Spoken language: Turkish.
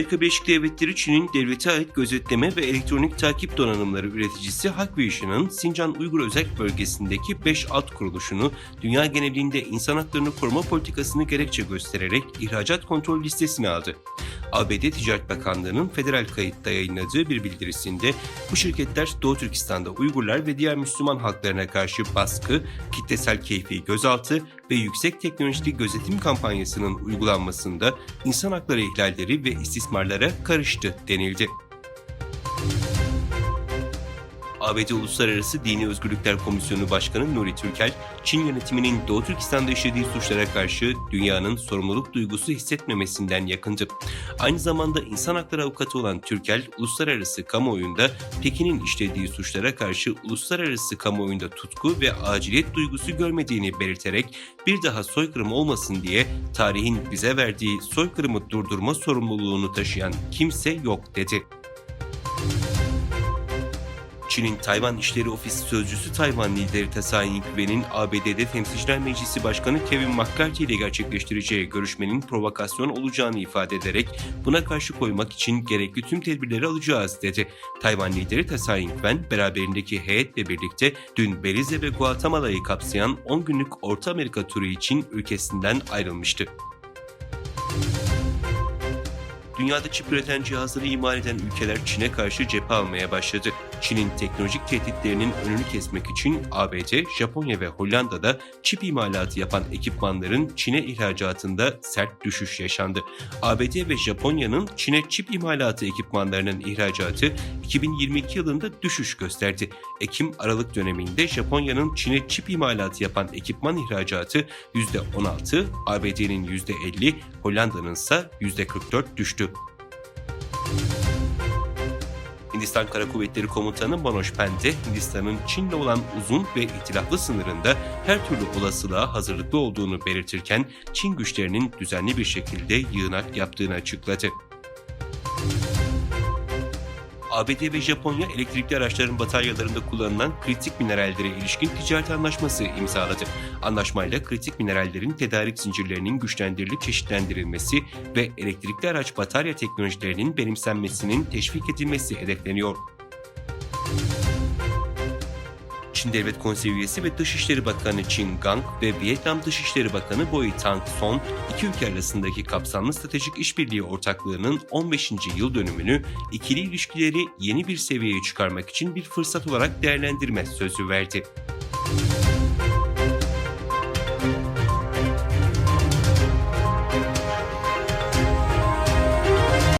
Amerika Birleşik Devletleri Çin'in devlete ait gözetleme ve elektronik takip donanımları üreticisi Hikvision'ın Sincan Uygur Özel Bölgesi'ndeki 5 alt kuruluşunu dünya genelinde insan haklarını koruma politikasını gerekçe göstererek ihracat kontrol listesine aldı. ABD Ticaret Bakanlığı'nın federal kayıtta yayınladığı bir bildirisinde bu şirketler Doğu Türkistan'da Uygurlar ve diğer Müslüman halklarına karşı baskı, kitlesel keyfi gözaltı ve yüksek teknolojili gözetim kampanyasının uygulanmasında insan hakları ihlalleri ve istismarlara karıştı denildi. ABD Uluslararası Dini Özgürlükler Komisyonu Başkanı Nuri Türkel, Çin yönetiminin Doğu Türkistan'da işlediği suçlara karşı dünyanın sorumluluk duygusu hissetmemesinden yakındı. Aynı zamanda insan hakları avukatı olan Türkel, uluslararası kamuoyunda Pekin'in işlediği suçlara karşı uluslararası kamuoyunda tutku ve aciliyet duygusu görmediğini belirterek bir daha soykırım olmasın diye tarihin bize verdiği soykırımı durdurma sorumluluğunu taşıyan kimse yok dedi. Çin'in Tayvan İşleri Ofisi Sözcüsü Tayvan lideri Tsai Ing-wen'in ABD'de Temsilciler Meclisi Başkanı Kevin McCarthy ile gerçekleştireceği görüşmenin provokasyon olacağını ifade ederek buna karşı koymak için gerekli tüm tedbirleri alacağız dedi. Tayvan lideri Tsai Ing-wen beraberindeki heyetle birlikte dün Belize ve Guatemala'yı kapsayan 10 günlük Orta Amerika turu için ülkesinden ayrılmıştı. Dünyada çip üreten cihazları imal eden ülkeler Çin'e karşı cephe almaya başladı. Çin'in teknolojik tehditlerinin önünü kesmek için ABD, Japonya ve Hollanda'da çip imalatı yapan ekipmanların Çin'e ihracatında sert düşüş yaşandı. ABD ve Japonya'nın Çin'e çip imalatı ekipmanlarının ihracatı 2022 yılında düşüş gösterdi. Ekim-Aralık döneminde Japonya'nın Çin'e çip imalatı yapan ekipman ihracatı %16, ABD'nin %50, Hollanda'nın ise %44 düştü. Hindistan Kara Kuvvetleri Komutanı Manoj Pente, Hindistan'ın Çin'le olan uzun ve itilaflı sınırında her türlü olasılığa hazırlıklı olduğunu belirtirken Çin güçlerinin düzenli bir şekilde yığınak yaptığını açıkladı. ABD ve Japonya elektrikli araçların bataryalarında kullanılan kritik minerallere ilişkin ticaret anlaşması imzaladı. Anlaşmayla kritik minerallerin tedarik zincirlerinin güçlendirilip çeşitlendirilmesi ve elektrikli araç batarya teknolojilerinin benimsenmesinin teşvik edilmesi hedefleniyor. Çin Devlet Konseyi üyesi ve Dışişleri Bakanı Qin Gang ve Vietnam Dışişleri Bakanı Boi Tang Son, iki ülke arasındaki kapsamlı stratejik işbirliği ortaklığının 15. yıl dönümünü ikili ilişkileri yeni bir seviyeye çıkarmak için bir fırsat olarak değerlendirme sözü verdi.